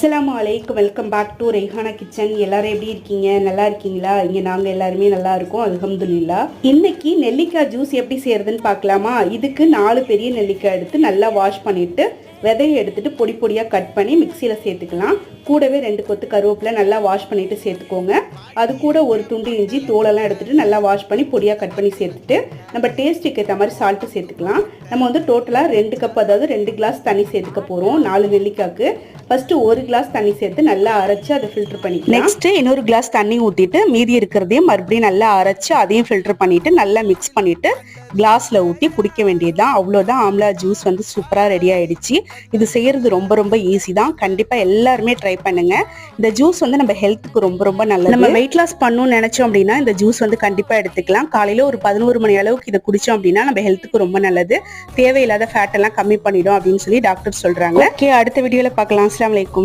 அஸ்ஸலாமு அலைக்கு welcome back to Rehana kitchen எல்லாரும் எப்படி இருக்கீங்க? நல்லா இருக்கீங்களா? இங்கே நாங்கள் எல்லாருமே நல்லா இருக்கோம். அல்ஹம்துலில்லா. இன்னைக்கு நெல்லிக்காய் ஜூஸ் எப்படி செய்யறதுன்னு பார்க்கலாமா? இதுக்கு நாலு பெரிய நெல்லிக்காய் எடுத்து நல்லா வாஷ் பண்ணிட்டு விதையை எடுத்துட்டு பொடி பொடியாக கட் பண்ணி மிக்சியில் சேர்த்துக்கலாம். கூடவே ரெண்டு கொத்து கருவேப்பிலை நல்லா வாஷ் பண்ணிவிட்டு சேர்த்துக்கோங்க. அது கூட ஒரு துண்டு இஞ்சி தோலெல்லாம் எடுத்துட்டு நல்லா வாஷ் பண்ணி பொடியாக கட் பண்ணி சேர்த்துட்டு நம்ம டேஸ்ட்டுக்கு ஏற்ற மாதிரி சால்ட்டு சேர்த்துக்கலாம். நம்ம வந்து டோட்டலாக ரெண்டு கப் அதாவது ரெண்டு கிளாஸ் தண்ணி சேர்த்துக்க போகிறோம் நாலு நெல்லிக்காய்க்கு. ஃபஸ்ட்டு ஒரு கிளாஸ் தண்ணி சேர்த்து நல்லா அரைச்சு அதை ஃபில்டர் பண்ணிக்கலாம். நெக்ஸ்ட்டு இன்னொரு கிளாஸ் தண்ணி ஊற்றிட்டு மீதி இருக்கிறதையும் மறுபடியும் நல்லா அரைச்சி அதையும் ஃபில்டர் பண்ணிவிட்டு நல்லா மிக்ஸ் பண்ணிவிட்டு கிளாஸில் ஊற்றி குடிக்க வேண்டியதுதான். அவ்வளோதான் ஆம்லா ஜூஸ் வந்து சூப்பராக ரெடி ஆகிடுச்சு இது செய்யறது ரொம்ப ரொம்ப ஈஸி தான். கண்டிப்பாக எல்லாருமே ட்ரை பண்ணுங்க. இந்த ஜூஸ் வந்து நம்ம ஹெல்த்துக்கு ரொம்ப ரொம்ப நல்லது. நம்ம வெயிட் லாஸ் பண்ணணும்னு நினைச்சோம் அப்படின்னா இந்த ஜூஸ் வந்து கண்டிப்பா எடுத்துக்கலாம். காலையில ஒரு பதினோரு மணி அளவுக்கு இதை குடிச்சோம் அப்படின்னா நம்ம ஹெல்த்துக்கு ரொம்ப நல்லது. தேவையில்லாத ஃபேட் எல்லாம் கம்மி பண்ணிடும் அப்படின்னு சொல்லி டாக்டர் சொல்றாங்க. ஓகே அடுத்த வீடியோல பார்க்கலாம். அஸ்லாம் வலைக்கும்